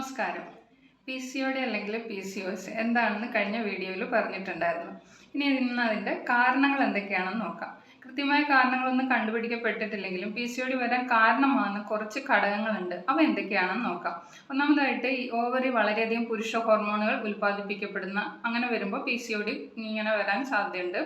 നമസ്കാരം. P C O D അല്ലെങ്കിൽ P C O S എന്താണെന്ന് കഴിഞ്ഞ വീഡിയോയിൽ പറഞ്ഞിട്ടുണ്ടായിരുന്നു. ഇനി ഇന്ന് അതിന്റെ കാരണങ്ങൾ എന്തൊക്കെയാണെന്ന് നോക്കാം. കൃത്യമായ കാരണങ്ങളൊന്നും കണ്ടുപിടിക്കപ്പെട്ടിട്ടില്ലെങ്കിലും പി സി ഒ ഡി വരാൻ കാരണമാകുന്ന കുറച്ച് ഘടകങ്ങളുണ്ട്. അവ എന്തൊക്കെയാണെന്ന് നോക്കാം. ഒന്നാമതായിട്ട് ഈ ഓവറി വളരെയധികം പുരുഷ ഹോർമോണുകൾ ഉൽപ്പാദിപ്പിക്കപ്പെടുന്ന അങ്ങനെ വരുമ്പോൾ പി സി ഒ ഡി ഇങ്ങനെ വരാൻ സാധ്യതയുണ്ട്.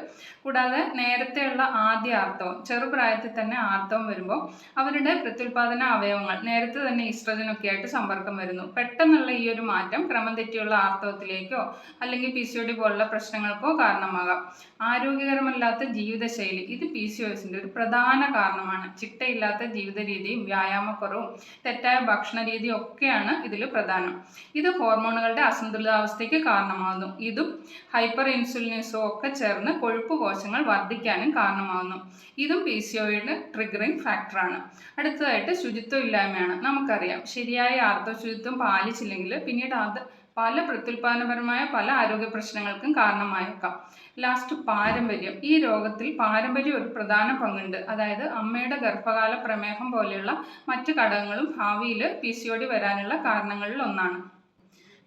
കൂടാതെ നേരത്തെയുള്ള ആദ്യ ആർത്തവം ചെറുപ്രായത്തിൽ തന്നെ ആർത്തവം വരുമ്പോൾ അവരുടെ പ്രത്യുൽപാദന അവയവങ്ങൾ നേരത്തെ തന്നെ ഈസ്ട്രജനൊക്കെ ആയിട്ട് സമ്പർക്കം വരുന്നു. പെട്ടെന്നുള്ള ഈ ഒരു മാറ്റം ക്രമം തെറ്റിയുള്ള ആർത്തവത്തിലേക്കോ അല്ലെങ്കിൽ പി സി ഒ ഡി പോലുള്ള പ്രശ്നങ്ങൾക്കോ കാരണമാകാം. ആരോഗ്യകരമല്ലാത്ത ജീവിതശൈലി ഇത് പി സി ഒസിന്റെ ഒരു പ്രധാന കാരണമാണ്. ചിട്ടയില്ലാത്ത ജീവിത രീതിയും വ്യായാമക്കുറവും തെറ്റായ ഭക്ഷണ രീതിയും ഒക്കെയാണ് ഇതിൽ പ്രധാനം. ഇത് ഹോർമോണുകളുടെ അസന്തുലിതാവസ്ഥയ്ക്ക് കാരണമാകുന്നു. ഇതും ഹൈപ്പർ ഇൻസുലിനിസവും ഒക്കെ ചേർന്ന് കൊഴുപ്പ് കോശങ്ങൾ വർദ്ധിക്കാനും കാരണമാകുന്നു. ഇതും പി സി ഒയുടെ ട്രിഗറിങ് ഫാക്ടറാണ്. അടുത്തതായിട്ട് ശുചിത്വം ഇല്ലായ്മയാണ് നമുക്കറിയാം. ശരിയായ ആർത്തവ ശുചിത്വം പാലിച്ചില്ലെങ്കിൽ പിന്നീട് അത് പല പ്രത്യുൽപാദനപരമായ പല ആരോഗ്യ പ്രശ്നങ്ങൾക്കും കാരണമായേക്കാം. ലാസ്റ്റ് പാരമ്പര്യം. ഈ രോഗത്തിൽ പാരമ്പര്യം ഒരു പ്രധാന പങ്കുണ്ട്. അതായത് അമ്മയുടെ ഗർഭകാല പ്രമേഹം പോലെയുള്ള മറ്റ് ഘടകങ്ങളും ഭാവിയിൽ പി സി ഒ ഡി വരാനുള്ള കാരണങ്ങളിൽ ഒന്നാണ്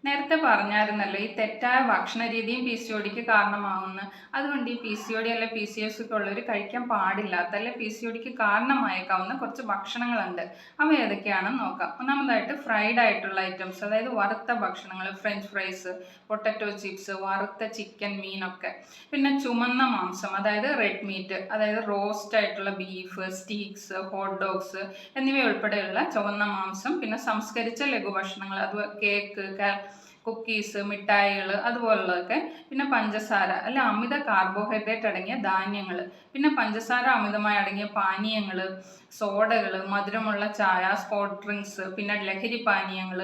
നേരത്തെ പറഞ്ഞായിരുന്നല്ലോ ഈ തെറ്റായ ഭക്ഷണ രീതിയും പി സി ഒടിക്ക് കാരണമാകുന്നു അതുകൊണ്ട് ഈ പി സി ഒടി അല്ലെ പി സി എസ് ഒക്കെ ഉള്ളവർ കഴിക്കാൻ പാടില്ലാത്ത അല്ലെ പി സി ഒടിക്ക് കാരണമായേക്കാവുന്ന കുറച്ച് ഭക്ഷണങ്ങളുണ്ട്. അവ ഏതൊക്കെയാണെന്ന് നോക്കാം. ഒന്നാമതായിട്ട് ഫ്രൈഡ് ആയിട്ടുള്ള ഐറ്റംസ് അതായത് വറുത്ത ഭക്ഷണങ്ങൾ ഫ്രഞ്ച് ഫ്രൈസ് പൊട്ടറ്റോ ചിപ്സ് വറുത്ത ചിക്കൻ മീനൊക്കെ പിന്നെ ചുമന്ന മാംസം അതായത് റെഡ് മീറ്റ് അതായത് റോസ്റ്റ് ആയിട്ടുള്ള ബീഫ് സ്റ്റീക്സ് ഹോട്ട് ഡോഗ്സ് എന്നിവ ഉൾപ്പെടെയുള്ള ചുവന്ന മാംസം പിന്നെ സംസ്കരിച്ച ലഘുഭക്ഷണങ്ങൾ അത് കേക്ക് കുക്കീസ് മിഠായികൾ അതുപോലുള്ളതൊക്കെ. പിന്നെ പഞ്ചസാര അല്ല അമിത കാർബോഹൈഡ്രേറ്റ് അടങ്ങിയ ധാന്യങ്ങൾ പിന്നെ പഞ്ചസാര അമിതമായി അടങ്ങിയ പാനീയങ്ങൾ സോഡകൾ മധുരമുള്ള ചായ സ്പോട്ട് ഡ്രിങ്ക്സ് പിന്നെ ലഹരി പാനീയങ്ങൾ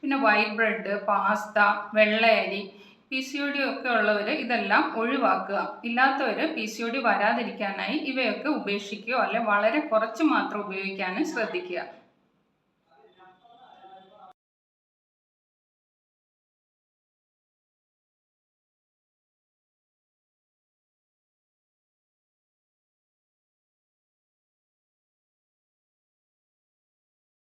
പിന്നെ വൈറ്റ് ബ്രെഡ് പാസ്ത വെള്ളയരി പി സി ഒ ഡി ഒക്കെ ഉള്ളവർ ഇതെല്ലാം ഒഴിവാക്കുക. ഇല്ലാത്തവർ പി സി ഒ ഡി വരാതിരിക്കാനായി ഇവയൊക്കെ ഉപേക്ഷിക്കുകയോ അല്ലെ വളരെ കുറച്ച് മാത്രം ഉപയോഗിക്കാനും ശ്രദ്ധിക്കുക.